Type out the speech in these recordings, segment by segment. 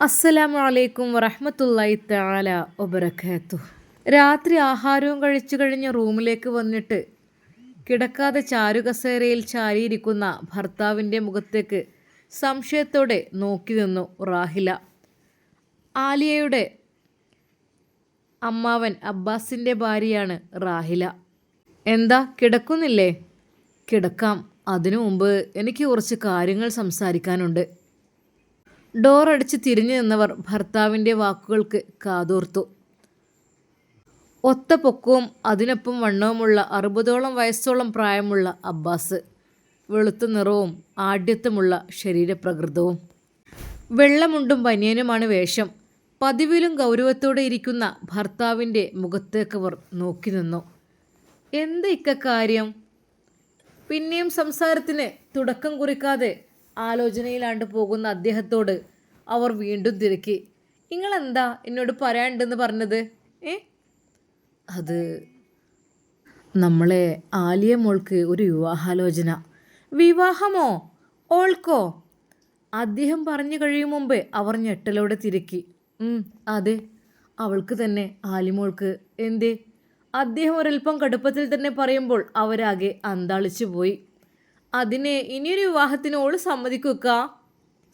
അസ്സലാമു അലൈക്കും വറഹമത്തല്ലായി താല ഒബറക്കാത്തു രാത്രി ആഹാരവും കഴിച്ചു കഴിഞ്ഞ് റൂമിലേക്ക് വന്നിട്ട് കിടക്കാതെ ചാരുകസേരയിൽ ചാരിയിരിക്കുന്ന ഭർത്താവിന്റെ മുഖത്തേക്ക് സംശയത്തോടെ നോക്കി നിന്നു റാഹില. ആലിയയുടെ അമ്മാവൻ അബ്ബാസിന്റെ ഭാര്യയാണ് റാഹില. എന്താ കിടക്കുന്നില്ലേ? കിടക്കാം. അതിനു മുമ്പ് എനിക്ക് കുറച്ച് കാര്യങ്ങൾ സംസാരിക്കാനുണ്ട്. ഡോർ അടിച്ച് തിരിഞ്ഞു നിന്നവർ ഭർത്താവിന്റെ വാക്കുകൾക്ക് കാതോർത്തു. ഒത്ത പൊക്കവും അതിനൊപ്പം വണ്ണവുമുള്ള അറുപതോളം വയസ്സോളം പ്രായമുള്ള അബ്ബാസ് വെളുത്ത നിറവും ആഢ്യത്വമുള്ള ശരീരപ്രകൃതവും. വെള്ളമുണ്ടും ബനിയനുമാണ് വേഷം. പതിവിലും ഗൗരവത്തോടെ ഇരിക്കുന്ന ഭർത്താവിന്റെ മുഖത്തേക്കവർ നോക്കി നിന്നു. എന്ത് ഇക്കാര്യം പിന്നെയും സംസാരത്തിന് തുടക്കം കുറിക്കാതെ ആലോചനയിലാണ്ട് പോകുന്ന അദ്ദേഹത്തോട് അവർ വീണ്ടും തിരക്കി. നിങ്ങളെന്താ എന്നോട് പറയാനുണ്ടെന്ന് പറഞ്ഞത്? ഏ? അത് നമ്മളെ ആലിയ മോൾക്ക് ഒരു വിവാഹാലോചന. വിവാഹമോ? ഓൾക്കോ? അദ്ദേഹം പറഞ്ഞു കഴിയും മുമ്പേ അവർ ഞെട്ടലോടെ തിരക്കി. അതെ. അവൾക്ക് തന്നെ ആലിമോൾക്ക് എന്തേ? അദ്ദേഹം ഒരൽപ്പം കടുപ്പത്തിൽ തന്നെ പറയുമ്പോൾ അവരാകെ അന്താളിച്ചു പോയി അതിനെ ഇനിയൊരു വിവാഹത്തിന് ഓൾ സമ്മതിക്കുക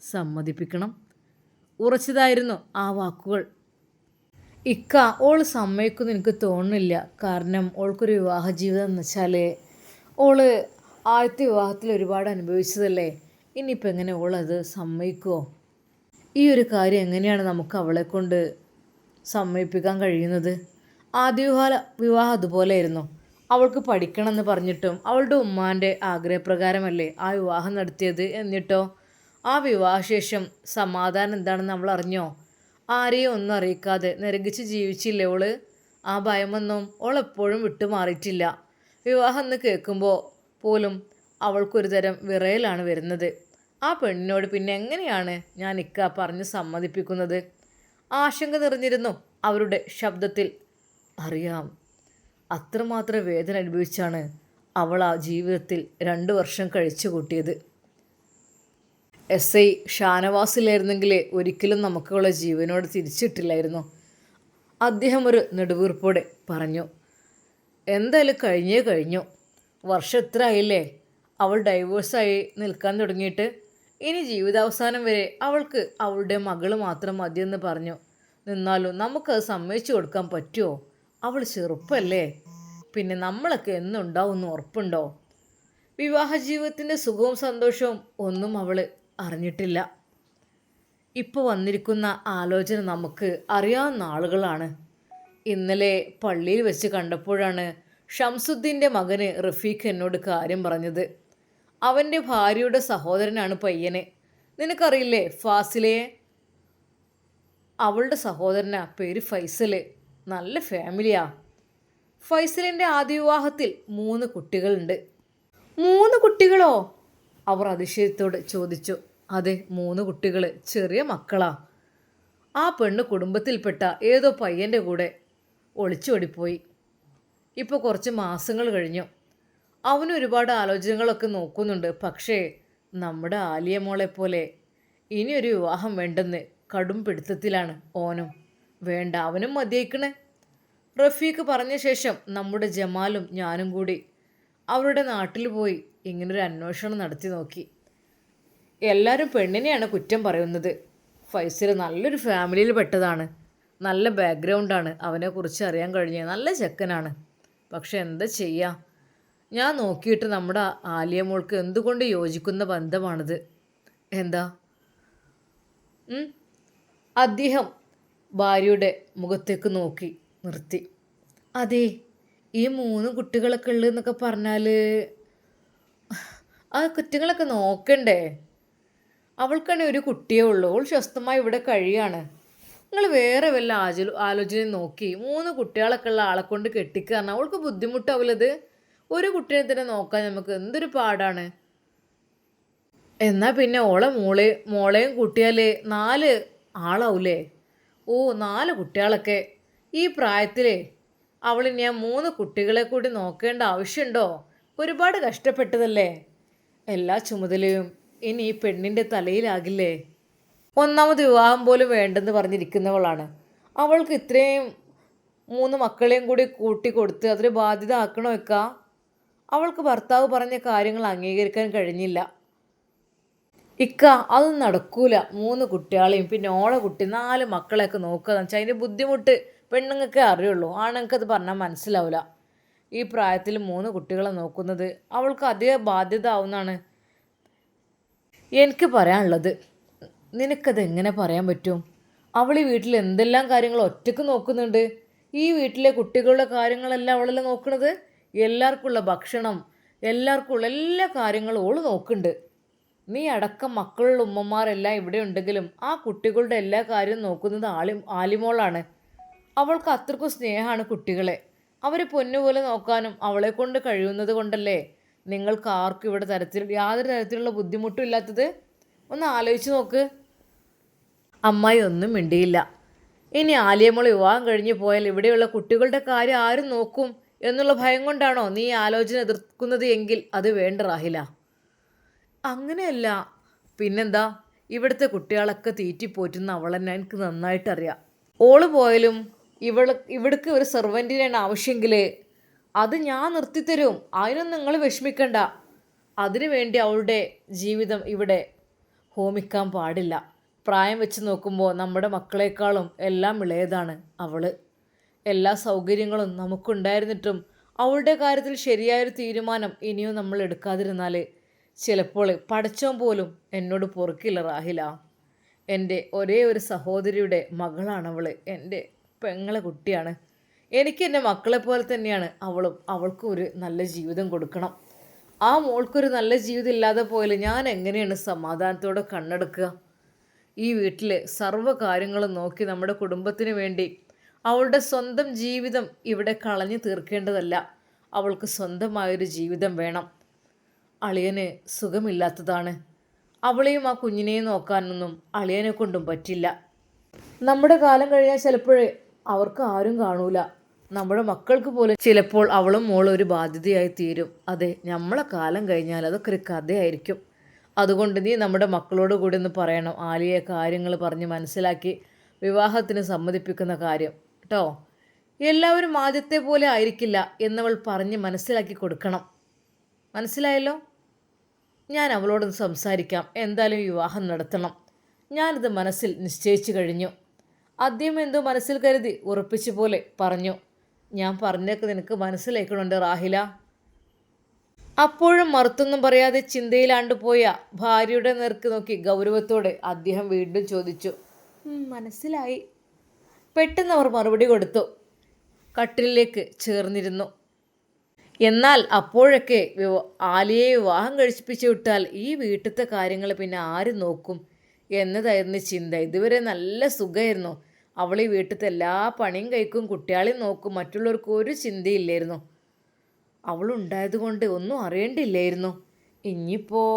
സമ്മതിപ്പിക്കണം. ഉറച്ചതായിരുന്നു ആ വാക്കുകൾ. ഇക്ക ഓൾ സമ്മതിക്കുമെന്ന് എനിക്ക് തോന്നുന്നില്ല. കാരണം ഓൾക്കൊരു വിവാഹ ജീവിതം എന്ന് വെച്ചാൽ ഓൾ ആദ്യത്തെ വിവാഹത്തിൽ ഒരുപാട് അനുഭവിച്ചതല്ലേ? ഇനിയിപ്പോൾ എങ്ങനെ ഓളത് സമ്മതിക്കുമോ ഈ ഒരു കാര്യം എങ്ങനെയാണ് നമുക്ക് അവളെ കൊണ്ട് സമ്മതിപ്പിക്കാൻ കഴിയുന്നത്? ആദ്യ വിവാഹ വിവാഹം അതുപോലെയായിരുന്നു. അവൾക്ക് പഠിക്കണമെന്ന് പറഞ്ഞിട്ടും അവളുടെ ഉമ്മാന്റെ ആഗ്രഹപ്രകാരമല്ലേ ആ വിവാഹം നടത്തിയത് എന്നിട്ടോ? ആ വിവാഹശേഷം സമാധാനം എന്താണെന്ന് അവൾ അറിഞ്ഞോ? ആരെയും ഒന്നും അറിയിക്കാതെ നിരകിച്ച് ജീവിച്ചില്ലേ ഓൾ? ആ ഭയമൊന്നും ഓൾ എപ്പോഴും വിട്ടുമാറിയിട്ടില്ല. വിവാഹം എന്ന് കേൾക്കുമ്പോൾ പോലും അവൾക്കൊരു തരം വിറയലാണ് വരുന്നത്. ആ പെണ്ണിനോട് പിന്നെ എങ്ങനെയാണ് ഞാൻ ഇക്ക പറഞ്ഞ് സമ്മതിപ്പിക്കുന്നത്? ആശങ്ക നിറഞ്ഞിരുന്നു അവരുടെ ശബ്ദത്തിൽ. അറിയാം അത്രമാത്രം വേദന അനുഭവിച്ചാണ് അവൾ ആ ജീവിതത്തിൽ രണ്ട് വർഷം കഴിച്ചു കൂട്ടിയത്. എസ് ഐ ഷാനവാസിലായിരുന്നെങ്കിൽ ഒരിക്കലും നമുക്കുള്ള ജീവനോട് തിരിച്ചിട്ടില്ലായിരുന്നു. അദ്ദേഹം ഒരു നെടുവീർപ്പോടെ പറഞ്ഞു എന്തായാലും കഴിഞ്ഞേ കഴിഞ്ഞു. വർഷം എത്ര ആയില്ലേ? അവൾ ഡൈവേഴ്സായി നിൽക്കാൻ തുടങ്ങിയിട്ട്. ഇനി ജീവിതാവസാനം വരെ അവൾക്ക് അവളുടെ മകൾ മാത്രം മതിയെന്ന് പറഞ്ഞു. നിന്നാലും നമുക്കത് സമ്മതിച്ചു കൊടുക്കാൻ പറ്റുമോ അവൾ ചെറുപ്പല്ലേ? പിന്നെ നമ്മളൊക്കെ എന്നുണ്ടാവും ഉറപ്പുണ്ടോ? വിവാഹ ജീവിതത്തിന്റെ സുഖവും സന്തോഷവും ഒന്നും അവൾ അറിഞ്ഞിട്ടില്ല. ഇപ്പോൾ വന്നിരിക്കുന്ന ആലോചന നമുക്ക് അറിയാവുന്ന ആളുകളാണ്. ഇന്നലെ പള്ളിയിൽ വെച്ച് കണ്ടപ്പോഴാണ് ഷംസുദ്ദീന്റെ മകന് റഫീഖ് എന്നോട് കാര്യം പറഞ്ഞത്. അവന്റെ ഭാര്യയുടെ സഹോദരനാണ് പയ്യനെ. നിനക്കറിയില്ലേ ഫാസിലയെ? അവളുടെ സഹോദരനാ പേര് ഫൈസൽ. നല്ല ഫാമിലിയാ. ഫൈസലിന്റെ ആദ്യ വിവാഹത്തിൽ മൂന്ന് കുട്ടികളുണ്ട്. മൂന്ന് കുട്ടികളോ? അവർ അതിശയത്തോട് ചോദിച്ചു. അതെ മൂന്ന് കുട്ടികൾ ചെറിയ മക്കളാ. ആ പെണ്ണ് കുടുംബത്തിൽപ്പെട്ട ഏതോ പയ്യന്റെ കൂടെ ഒളിച്ചോടിപ്പോയി. ഇപ്പോൾ കുറച്ച് മാസങ്ങൾ കഴിഞ്ഞു. അവന് ഒരുപാട് ആലോചനകളൊക്കെ നോക്കുന്നുണ്ട്. പക്ഷേ നമ്മുടെ ആലിയ മോളെ പോലെ ഇനിയൊരു വിവാഹം വേണ്ടെന്ന് കടും പിടുത്തത്തിലാണ് ഓനും. വേണ്ട അവനും മതിയേക്കണേ. റഫീഖ് പറഞ്ഞ ശേഷം നമ്മുടെ ജമാലും ഞാനും കൂടി അവരുടെ നാട്ടിൽ പോയി ഇങ്ങനൊരു അന്വേഷണം നടത്തി നോക്കി. എല്ലാവരും പെണ്ണിനെയാണ് കുറ്റം പറയുന്നത്. ഫൈസൽ നല്ലൊരു ഫാമിലിയിൽ പെട്ടതാണ്. നല്ല ബാക്ക്ഗ്രൗണ്ടാണ് അവനെക്കുറിച്ച് അറിയാൻ കഴിഞ്ഞത് നല്ല ചെക്കനാണ്. പക്ഷെ എന്താ ചെയ്യുക ഞാൻ നോക്കിയിട്ട് നമ്മുടെ ആലിയ മോൾക്ക് എന്തുകൊണ്ട് യോജിക്കുന്ന ബന്ധമാണിത്? എന്താ? അദ്ദേഹം ഭാര്യയുടെ മുഖത്തേക്ക് നോക്കി നിർത്തി. അതെ ഈ മൂന്ന് കുട്ടികളൊക്കെ ഉള്ളതെന്നൊക്കെ പറഞ്ഞാൽ ആ കുറ്റങ്ങളൊക്കെ നോക്കണ്ടേ? അവൾക്കാണെങ്കിൽ ഒരു കുട്ടിയേ ഉള്ളൂ. അവൾ സ്വസ്ഥമായി ഇവിടെ കഴിയാണ്. നിങ്ങൾ വേറെ വല്ല ആചോ ആലോചനയും നോക്കി മൂന്ന് കുട്ടികളൊക്കെ ഉള്ള ആളെ കൊണ്ട് കെട്ടിക്കാരണം അവൾക്ക് ബുദ്ധിമുട്ടാവില്ലത് ഒരു കുട്ടിയെ തന്നെ നോക്കാൻ നമുക്ക് എന്തൊരു പാടാണ്? എന്നാൽ പിന്നെ ഓളെ മോളെ മോളെയും കൂട്ടിയാൽ നാല് ആളാവൂലേ? ഓ നാല് കുട്ടികളൊക്കെ. ഈ പ്രായത്തിൽ അവളിനി ആ മൂന്ന് കുട്ടികളെ കൂടി നോക്കേണ്ട ആവശ്യമുണ്ടോ? ഒരുപാട് കഷ്ടപ്പെട്ടതല്ലേ? എല്ലാ ചുമതലയും ഇനി ഈ പെണ്ണിന്റെ തലയിലാകില്ലേ? ഒന്നാമത് വിവാഹം പോലും വേണ്ടെന്ന് പറഞ്ഞിരിക്കുന്നവളാണ്. അവൾക്ക് ഇത്രയും മൂന്ന് മക്കളെയും കൂടി കൂട്ടി കൊടുത്ത് അതൊരു ബാധ്യത ആക്കണോ വെക്ക അവൾക്ക് ഭർത്താവ് പറഞ്ഞ കാര്യങ്ങൾ അംഗീകരിക്കാൻ കഴിഞ്ഞില്ല. ഇക്ക അത് നടക്കൂല. മൂന്ന് കുട്ടികളെയും പിന്നെ ഓളെ കുട്ടി നാല് മക്കളെയൊക്കെ നോക്കുക എന്ന് വെച്ചാൽ അതിന്റെ ബുദ്ധിമുട്ട് പെണ്ണുങ്ങൾക്ക് അറിയുള്ളൂ. ആണുങ്ങൾക്ക് അത് പറഞ്ഞാൽ മനസ്സിലാവില്ല ഈ പ്രായത്തിൽ മൂന്ന് കുട്ടികളെ നോക്കുന്നത് അവൾക്ക് അധിക ബാധ്യത ആവുന്നതാണ്. എനിക്ക് പറയാനുള്ളത് നിനക്കത് എങ്ങനെ പറയാൻ പറ്റും? അവൾ ഈ വീട്ടിൽ എന്തെല്ലാം കാര്യങ്ങൾ ഒറ്റയ്ക്ക് നോക്കുന്നുണ്ട്? ഈ വീട്ടിലെ കുട്ടികളുടെ കാര്യങ്ങളെല്ലാം അവളെല്ലാം നോക്കുന്നത് എല്ലാവർക്കുള്ള ഭക്ഷണം എല്ലാവർക്കുള്ള എല്ലാ കാര്യങ്ങളും ഓൾ നോക്കുന്നുണ്ട്. നീ അടക്കം മക്കളുള്ള ഉമ്മമാരെല്ലാം ഇവിടെ ഉണ്ടെങ്കിലും ആ കുട്ടികളുടെ എല്ലാ കാര്യവും നോക്കുന്നത് ആലി ആലിമോളാണ്. അവൾക്ക് അത്രക്കും സ്നേഹമാണ് കുട്ടികളെ. അവരെ പൊന്നുപോലെ നോക്കാനും അവളെ കൊണ്ട് കഴിയുന്നത് കൊണ്ടല്ലേ? നിങ്ങൾക്ക് ആർക്കും ഇവിടെ തരത്തിൽ യാതൊരു തരത്തിലുള്ള ബുദ്ധിമുട്ടും ഇല്ലാത്തത്? ഒന്ന് ആലോചിച്ച് നോക്ക്. അമ്മായി ഒന്നും മിണ്ടിയില്ല. ഇനി ആലിയമോൾ വിവാഹം കഴിഞ്ഞ് പോയാൽ ഇവിടെയുള്ള കുട്ടികളുടെ കാര്യം ആരും നോക്കും എന്നുള്ള ഭയം കൊണ്ടാണോ നീ ആലോചന എതിർക്കുന്നത് എങ്കിൽ അത് വേണ്ട റാഹില. അങ്ങനെയല്ല. പിന്നെന്താ? ഇവിടുത്തെ കുട്ടികളൊക്കെ തീറ്റിപ്പോറ്റുന്ന അവളെന്നെ എനിക്ക് നന്നായിട്ടറിയാം. ഓൾ പോയാലും ഇവൾ ഇവിടേക്ക് ഒരു സെർവന്റിനാണ് ആവശ്യമെങ്കിൽ അത് ഞാൻ നിർത്തിത്തരും. അതിനൊന്നും നിങ്ങൾ വിഷമിക്കണ്ട. അതിനു വേണ്ടി അവളുടെ ജീവിതം ഇവിടെ ഹോമിക്കാൻ പാടില്ല. പ്രായം വെച്ച് നോക്കുമ്പോൾ നമ്മുടെ മക്കളെക്കാളും എല്ലാം ഇളയതാണ് അവൾ എല്ലാ സൗകര്യങ്ങളും നമുക്കുണ്ടായിരുന്നിട്ടും അവളുടെ കാര്യത്തിൽ ശരിയായൊരു തീരുമാനം ഇനിയും നമ്മൾ എടുക്കാതിരുന്നാൽ ചിലപ്പോൾ പഠിച്ചോൻ പോലും എന്നോട് പൊറുക്കില്ല റാഹില. എന്റെ ഒരേ ഒരു സഹോദരിയുടെ മകളാണവൾ എന്റെ പെങ്ങളെ കുട്ടിയാണ്. എനിക്ക് എന്റെ മക്കളെ പോലെ തന്നെയാണ് അവളും. അവൾക്കും ഒരു നല്ല ജീവിതം കൊടുക്കണം. ആ മോൾക്കൊരു നല്ല ജീവിതം ഇല്ലാതെ പോയാൽ ഞാൻ എങ്ങനെയാണ് സമാധാനത്തോടെ കണ്ണെടുക്കുക? ഈ വീട്ടിൽ സർവ കാര്യങ്ങളും നോക്കി നമ്മുടെ കുടുംബത്തിന് വേണ്ടി അവളുടെ സ്വന്തം ജീവിതം ഇവിടെ കളഞ്ഞു തീർക്കേണ്ടതല്ല. അവൾക്ക് സ്വന്തമായൊരു ജീവിതം വേണം. അളിയന് സുഖമില്ലാത്തതാണ്. അവളെയും ആ കുഞ്ഞിനെയും നോക്കാനൊന്നും അളിയനെ കൊണ്ടും പറ്റില്ല. നമ്മുടെ കാലം കഴിഞ്ഞാൽ ചിലപ്പോഴേ അവർക്ക് ആരും കാണൂല. നമ്മുടെ മക്കൾക്ക് പോലെ ചിലപ്പോൾ അവളും മോളും ഒരു ബാധ്യതയായി തീരും. അതെ നമ്മളെ കാലം കഴിഞ്ഞാൽ അതൊക്കെ ഒരു കഥയായിരിക്കും. അതുകൊണ്ട് നീ നമ്മുടെ മക്കളോട് കൂടി ഒന്ന് പറയണം. ആലിയെ കാര്യങ്ങൾ പറഞ്ഞ് മനസ്സിലാക്കി വിവാഹത്തിന് സമ്മതിപ്പിക്കുന്ന കാര്യം. കേട്ടോ എല്ലാവരും ആദ്യത്തെ പോലെ ആയിരിക്കില്ല എന്നവൾ പറഞ്ഞ് മനസ്സിലാക്കി കൊടുക്കണം. മനസ്സിലായല്ലോ? ഞാൻ അവളോടൊന്ന് സംസാരിക്കാം. എന്തായാലും വിവാഹം നടത്തണം. ഞാനിത് മനസ്സിൽ നിശ്ചയിച്ചു കഴിഞ്ഞു. ആദ്യം എന്തോ മനസ്സിൽ കരുതി ഉറപ്പിച്ചു പോലെ പറഞ്ഞു. ഞാൻ പറഞ്ഞൊക്കെ നിനക്ക് മനസ്സിലേക്കണുണ്ട് റാഹില. അപ്പോഴും മറുത്തൊന്നും പറയാതെ ചിന്തയിലാണ്ട് പോയ ഭാര്യയുടെ നേർക്ക് നോക്കി ഗൗരവത്തോടെ അദ്ദേഹം വീണ്ടും ചോദിച്ചു. മനസ്സിലായി. പെട്ടെന്ന് അവർ മറുപടി കൊടുത്തു. കട്ടിലേക്ക് ചേർന്നിരുന്നു. എന്നാൽ അപ്പോഴൊക്കെ ആലിയെ വിവാഹം കഴിപ്പിച്ചു വിട്ടാൽ ഈ വീട്ടിലത്തെ കാര്യങ്ങൾ പിന്നെ ആര് നോക്കും എന്നതായിരുന്നു ചിന്ത. ഇതുവരെ നല്ല സുഖമായിരുന്നു അവൾ ഈ വീട്ടിലത്തെ എല്ലാ പണിയും കഴിക്കും കുട്ടികളെയും നോക്കും മറ്റുള്ളവർക്ക് ഒരു ചിന്തയില്ലായിരുന്നു. അവളുണ്ടായതുകൊണ്ട് ഒന്നും അറിയേണ്ടില്ലായിരുന്നു. ഇനിയിപ്പോൾ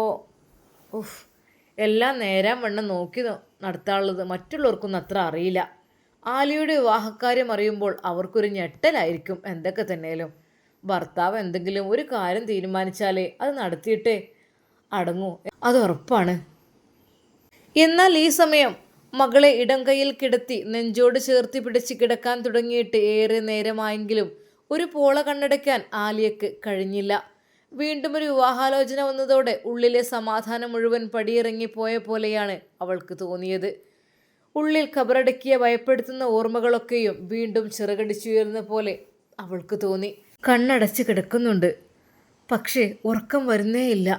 ഉഫ് എല്ലാം നേരം വണ്ണം നോക്കി നടത്താനുള്ളത് മറ്റുള്ളവർക്കൊന്നും അത്ര അറിയില്ല. ആലിയുടെ വിവാഹക്കാര്യം അറിയുമ്പോൾ അവർക്കൊരു ഞെട്ടലായിരിക്കും എന്തൊക്കെ തന്നെയാലും. ഭർത്താവ് എന്തെങ്കിലും ഒരു കാര്യം തീരുമാനിച്ചാലേ അത് നടത്തിയിട്ടേ അടങ്ങൂ. അത് ഉറപ്പാണ്. എന്നാൽ ഈ സമയം മകളെ ഇടം കയ്യിൽ കിടത്തി നെഞ്ചോട് ചേർത്തി പിടിച്ച് കിടക്കാൻ തുടങ്ങിയിട്ട് ഏറെ നേരമായെങ്കിലും ഒരു പോള കണ്ണടയ്ക്കാൻ ആലിയക്ക് കഴിഞ്ഞില്ല. വീണ്ടും ഒരു വിവാഹാലോചന വന്നതോടെ ഉള്ളിലെ സമാധാനം മുഴുവൻ പടിയിറങ്ങിപ്പോയ പോലെയാണ് അവൾക്ക് തോന്നിയത്. ഉള്ളിൽ കബറടക്കിയ ഭയപ്പെടുത്തുന്ന ഓർമ്മകളൊക്കെയും വീണ്ടും ചിറകടിച്ചുയർന്ന പോലെ അവൾക്ക് തോന്നി. കണ്ണടച്ച് കിടക്കുന്നുണ്ട്. പക്ഷേ ഉറക്കം വരുന്നേയില്ല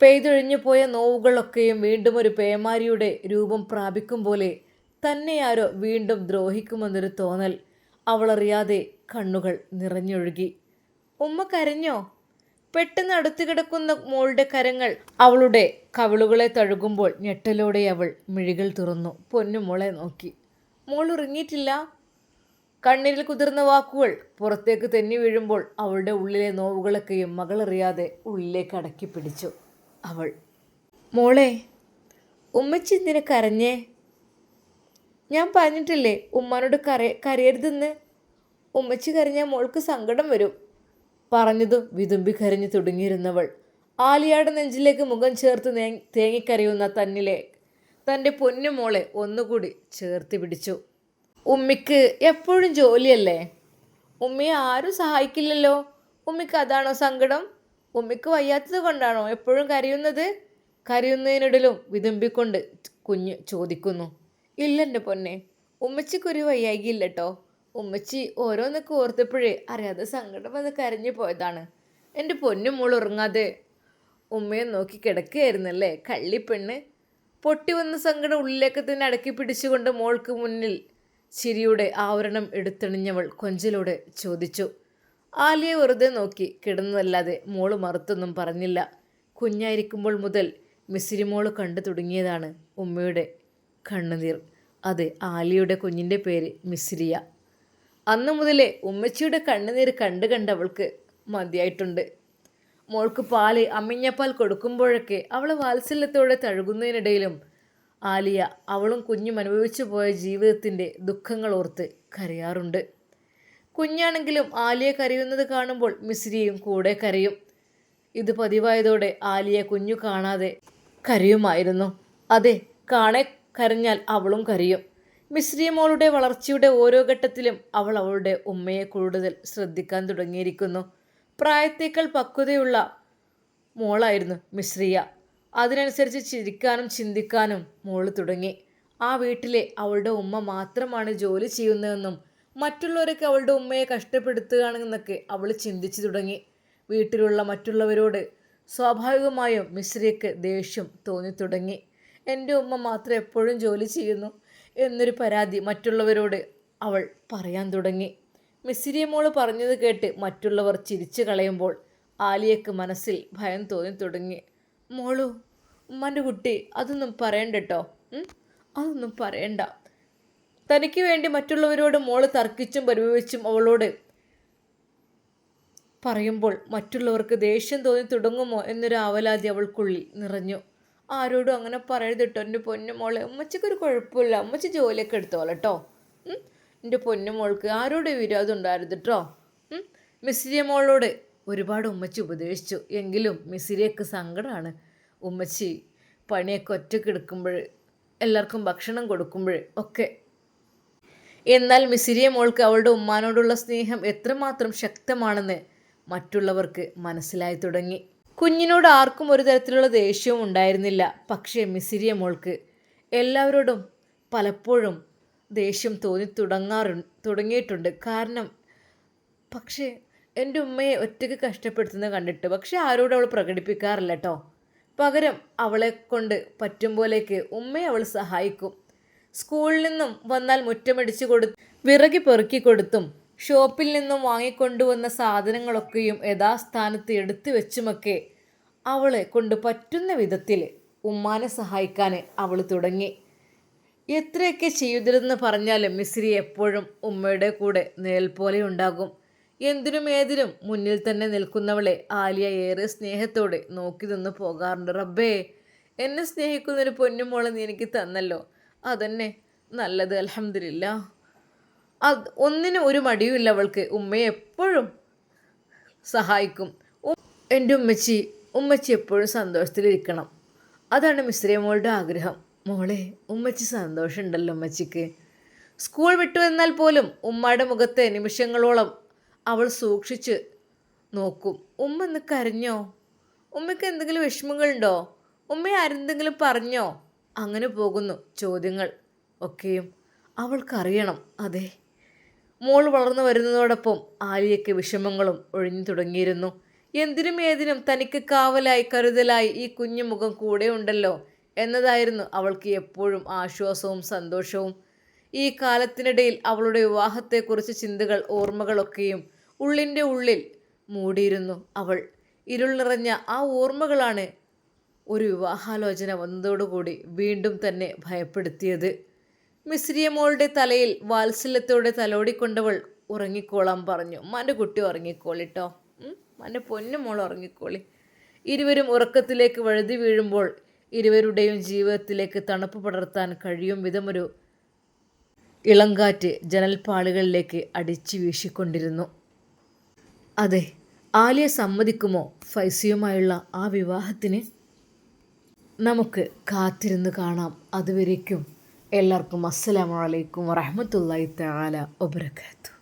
പെയ്തൊഴിഞ്ഞു പോയ നോവുകളൊക്കെയും വീണ്ടും ഒരു പേമാരിയുടെ രൂപം പ്രാപിക്കും പോലെ തന്നെയാരോ വീണ്ടും ദ്രോഹിക്കുമെന്നൊരു തോന്നൽ അവളറിയാതെ കണ്ണുകൾ നിറഞ്ഞൊഴുകി. ഉമ്മ കരഞ്ഞോ? പെട്ടെന്ന് അടുത്തു കിടക്കുന്ന മോളുടെ കരങ്ങൾ അവളുടെ കവിളുകളെ തഴുകുമ്പോൾ ഞെട്ടലോടെ അവൾ മിഴികൾ തുറന്നു പൊന്നു മോളെ നോക്കി. മോൾ ഉറങ്ങിയിട്ടില്ല? കണ്ണിൽ കുതിർന്ന വാക്കുകൾ പുറത്തേക്ക് തെന്നി വീഴുമ്പോൾ അവളുടെ ഉള്ളിലെ നോവുകളൊക്കെയും മകളറിയാതെ ഉള്ളിലേക്ക് അടക്കി പിടിച്ചു. അവൾ മോളെ ഉമ്മച്ചി എന്തിനു കരഞ്ഞേ? ഞാൻ പറഞ്ഞിട്ടില്ലേ ഉമ്മാനോട് കര കരയരുതെന്ന്? ഉമ്മച്ചി കരഞ്ഞാൽ മോൾക്ക് സങ്കടം വരും. പറഞ്ഞതും വിതുമ്പി കരഞ്ഞു തുടങ്ങിയിരുന്നവൾ ആലിയാട് നെഞ്ചിലേക്ക് മുഖം ചേർത്ത് തേങ്ങിക്കരയുന്ന തന്നിലെ തന്റെ പൊന്നുമോളെ ഒന്നുകൂടി ചേർത്ത് പിടിച്ചു. ഉമ്മിക്ക് എപ്പോഴും ജോലിയല്ലേ? ഉമ്മയെ ആരും സഹായിക്കില്ലല്ലോ. ഉമ്മിക്ക് അതാണോ സങ്കടം? ഉമ്മിക്ക് വയ്യാത്തത് കൊണ്ടാണോ എപ്പോഴും കരയുന്നത്? കരയുന്നതിനിടയിലും വിതുമ്പിക്കൊണ്ട് കുഞ്ഞ് ചോദിക്കുന്നു. ഇല്ലെന്റെ പൊന്നെ ഉമ്മച്ചിക്കൊരു വയ്യായികയില്ല കേട്ടോ ഉമ്മച്ചി ഓരോന്നൊക്കെ ഓർത്തപ്പോഴേ അറിയാതെ സങ്കടം വന്ന് കരഞ്ഞു പോയതാണ്. എന്റെ പൊന്നും മോൾ ഉറങ്ങാതെ ഉമ്മയെ നോക്കി കിടക്കുകയായിരുന്നല്ലേ കള്ളിപ്പെണ്ണ്? പൊട്ടി വന്ന സങ്കടം ഉള്ളിലേക്ക് തന്നെ അടക്കി പിടിച്ചുകൊണ്ട് മോൾക്ക് മുന്നിൽ ചിരിയുടെ ആവരണം എടുത്തണിഞ്ഞവൾ കൊഞ്ചലോടെ ചോദിച്ചു ആലിയെ വെറുതെ നോക്കി കിടന്നതല്ലാതെ മോൾ മറുത്തൊന്നും പറഞ്ഞില്ല. കുഞ്ഞായിരിക്കുമ്പോൾ മുതൽ മിസിരിമോൾ കണ്ടു തുടങ്ങിയതാണ് ഉമ്മയുടെ കണ്ണുനീർ. അതെ ആലിയുടെ കുഞ്ഞിന്റെ പേര് മിസിരിയ. അന്നു മുതലേ ഉമ്മച്ചിയുടെ കണ്ണുനീർ കണ്ടു കണ്ടവൾക്ക് മതിയായിട്ടുണ്ട്. മോൾക്ക് പാൽ അമ്മിഞ്ഞപ്പാൽ കൊടുക്കുമ്പോഴൊക്കെ അവളെ വാത്സല്യത്തോടെ തഴുകുന്നതിനിടയിലും ആലിയ അവളും കുഞ്ഞും അനുഭവിച്ചു പോയ ജീവിതത്തിന്റെ ദുഃഖങ്ങൾ ഓർത്ത് കരയാറുണ്ട്. കുഞ്ഞാണെങ്കിലും ആലിയ കരയുന്നത് കാണുമ്പോൾ മിശ്രിയും കൂടെ കരയും. ഇത് പതിവായതോടെ ആലിയ കുഞ്ഞു കാണാതെ കരയുമായിരുന്നു. അതെ കാണെ കരഞ്ഞാൽ അവളും കരയും. മിശ്രിയ മോളുടെ വളർച്ചയുടെ ഓരോ ഘട്ടത്തിലും അവൾ അവളുടെ ഉമ്മയെ കൂടുതൽ ശ്രദ്ധിക്കാൻ തുടങ്ങിയിരിക്കുന്നു. പ്രായത്തേക്കാൾ പക്വതയുള്ള മോളായിരുന്നു മിശ്രിയ അതിനനുസരിച്ച് ചിരിക്കാനും ചിന്തിക്കാനും മോൾ തുടങ്ങി. ആ വീട്ടിലെ അവളുടെ ഉമ്മ മാത്രമാണ് ജോലി ചെയ്യുന്നതെന്നും മറ്റുള്ളവരൊക്കെ അവളുടെ ഉമ്മയെ കഷ്ടപ്പെടുത്തുകയാണെന്നൊക്കെ അവൾ ചിന്തിച്ചു തുടങ്ങി. വീട്ടിലുള്ള മറ്റുള്ളവരോട് സ്വാഭാവികമായും മിശ്രിയക്ക് ദേഷ്യം തോന്നി തുടങ്ങി. എന്റെ ഉമ്മ മാത്രം എപ്പോഴും ജോലി ചെയ്യുന്നു എന്നൊരു പരാതി മറ്റുള്ളവരോട് അവൾ പറയാൻ തുടങ്ങി. മിസ്സിരിയ മോൾ പറഞ്ഞത് കേട്ട് മറ്റുള്ളവർ ചിരിച്ചു കളയുമ്പോൾ ആലിയക്ക് മനസ്സിൽ ഭയം തോന്നി തുടങ്ങി. മോളു ഉമ്മാന്റെ കുട്ടി അതൊന്നും പറയണ്ട കേട്ടോ അതൊന്നും പറയണ്ട. തനിക്ക് വേണ്ടി മറ്റുള്ളവരോട് മോൾ തർക്കിച്ചും പരിഭവിച്ചും അവളോട് പറയുമ്പോൾ മറ്റുള്ളവർക്ക് ദേഷ്യം തോന്നി തുടങ്ങുമോ എന്നൊരു ആവലാതി അവൾക്കുള്ളിൽ നിറഞ്ഞു. ആരോടും അങ്ങനെ പറയരുത് എന്റെ പൊന്നു മോളെ ഉമ്മച്ചക്കൊരു കുഴപ്പമില്ല ഉമ്മച്ചി ജോലിയൊക്കെ എടുത്തോളട്ടോ. എന്റെ പൊന്നു മോൾക്ക് ആരോടും വിരോധം ഉണ്ടായിരുന്നു കേട്ടോ മിസ്സിയ മോളോട് ഒരുപാട് ഉമ്മച്ചി ഉപദേശിച്ചു. എങ്കിലും മിസിരിയൊക്കെ സങ്കടമാണ് ഉമ്മച്ചി പണിയൊക്കെ ഒറ്റയ്ക്ക് എടുക്കുമ്പോൾ എല്ലാവർക്കും ഭക്ഷണം കൊടുക്കുമ്പോൾ ഒക്കെ. എന്നാൽ മിസിരിയ മോൾക്ക് അവളുടെ ഉമ്മാനോടുള്ള സ്നേഹം എത്രമാത്രം ശക്തമാണെന്ന് മറ്റുള്ളവർക്ക് മനസ്സിലായി തുടങ്ങി. കുഞ്ഞിനോട് ആർക്കും ഒരു തരത്തിലുള്ള ദേഷ്യവും ഉണ്ടായിരുന്നില്ല. പക്ഷേ മിസിരിയ മോൾക്ക് എല്ലാവരോടും പലപ്പോഴും ദേഷ്യം തോന്നി തുടങ്ങാറു തുടങ്ങിയിട്ടുണ്ട്. കാരണം പക്ഷേ എന്റെ ഉമ്മയെ ഒറ്റയ്ക്ക് കഷ്ടപ്പെടുത്തുന്നത് കണ്ടിട്ട്. പക്ഷെ ആരോടും അവൾ പ്രകടിപ്പിക്കാറില്ല കേട്ടോ പകരം അവളെ കൊണ്ട് പറ്റും പോലേക്ക് ഉമ്മയെ അവൾ സഹായിക്കും. സ്കൂളിൽ നിന്നും വന്നാൽ മുറ്റമടിച്ചു കൊടു വിറകി പെറുക്കി കൊടുത്തും ഷോപ്പിൽ നിന്നും വാങ്ങിക്കൊണ്ടുവന്ന സാധനങ്ങളൊക്കെയും യഥാസ്ഥാനത്ത് എടുത്തു വെച്ചുമൊക്കെ അവളെ കൊണ്ട് പറ്റുന്ന വിധത്തിൽ ഉമ്മാനെ സഹായിക്കാൻ അവൾ തുടങ്ങി. എത്രയൊക്കെ ചെയ്തിരുന്ന് പറഞ്ഞാലും മിസ്രി എപ്പോഴും ഉമ്മയുടെ കൂടെ നിഴൽ പോലെ ഉണ്ടാകും. എന്തിനും ഏതിനും മുന്നിൽ തന്നെ നിൽക്കുന്നവളെ ആലിയ ഏറെ സ്നേഹത്തോടെ നോക്കി നിന്ന് പോകാറുണ്ട്. റബ്ബേ എന്നെ സ്നേഹിക്കുന്നൊരു പൊന്നുമോളെ നീ എനിക്ക് തന്നല്ലോ. അതന്നെ നല്ലത് അലഹമില്ല അത് ഒന്നിനും ഒരു മടിയുമില്ല അവൾക്ക്. ഉമ്മയെ എപ്പോഴും സഹായിക്കും. എന്റെ ഉമ്മച്ചി ഉമ്മച്ചി എപ്പോഴും സന്തോഷത്തിലിരിക്കണം അതാണ് മിശ്രയ മോളുടെ ആഗ്രഹം. മോളെ ഉമ്മച്ചി സന്തോഷമുണ്ടല്ലോ ഉമ്മച്ചിക്ക്. സ്കൂൾ വിട്ടു എന്നാൽ പോലും ഉമ്മയുടെ മുഖത്തെ നിമിഷങ്ങളോളം അവൾ സൂക്ഷിച്ച് നോക്കും. ഉമ്മ ഇന്ന് കരഞ്ഞോ? ഉമ്മയ്ക്ക് എന്തെങ്കിലും വിഷമങ്ങളുണ്ടോ? ഉമ്മ ആരെന്തെങ്കിലും പറഞ്ഞോ? അങ്ങനെ പോകുന്നു ചോദ്യങ്ങൾ ഒക്കെയും. അവൾക്കറിയണം അതെ. മോൾ വളർന്നു വരുന്നതോടൊപ്പം ആലിയയ്ക്ക് വിഷമങ്ങളും ഒഴിഞ്ഞു തുടങ്ങിയിരുന്നു. എന്തിനും ഏതിനും തനിക്ക് കാവലായി കരുതലായി ഈ കുഞ്ഞു മുഖം കൂടെ ഉണ്ടല്ലോ എന്നതായിരുന്നു അവൾക്ക് എപ്പോഴും ആശ്വാസവും സന്തോഷവും. ഈ കാലത്തിനിടയിൽ അവളുടെ വിവാഹത്തെക്കുറിച്ച് ചിന്തകൾ ഓർമ്മകളൊക്കെയും ഉള്ളിന്റെ ഉള്ളിൽ മൂടിയിരുന്നു അവൾ. ഇരുൾ നിറഞ്ഞ ആ ഓർമ്മകളാണ് ഒരു വിവാഹാലോചന വന്നതോടുകൂടി വീണ്ടും തന്നെ ഭയപ്പെടുത്തിയത്. മിശ്രിയ മോളുടെ തലയിൽ വാത്സല്യത്തോടെ തലോടിക്കൊണ്ടവൾ ഉറങ്ങിക്കോളാം പറഞ്ഞു. മന്റെ കുട്ടി ഉറങ്ങിക്കോളിട്ടോ. മന്റെ പൊന്നു മോൾ ഉറങ്ങിക്കോളി. ഇരുവരും ഉറക്കത്തിലേക്ക് വഴുതി വീഴുമ്പോൾ ഇരുവരുടെയും ജീവിതത്തിലേക്ക് തണുപ്പ് പടർത്താൻ കഴിയും വിധമൊരു ഇളങ്കാറ്റ് ജനൽപ്പാളുകളിലേക്ക് അടിച്ചു വീശിക്കൊണ്ടിരുന്നു. അതെ ആലിയ സമ്മതിക്കുമോ ഫൈസിയുമായുള്ള ആ വിവാഹത്തിന്? നമുക്ക് കാത്തിരുന്ന് കാണാം. അതുവരേക്കും. എല്ലാവർക്കും അസ്സലാമലൈക്കും അലൈക്കും ആല വബറകാതുഹു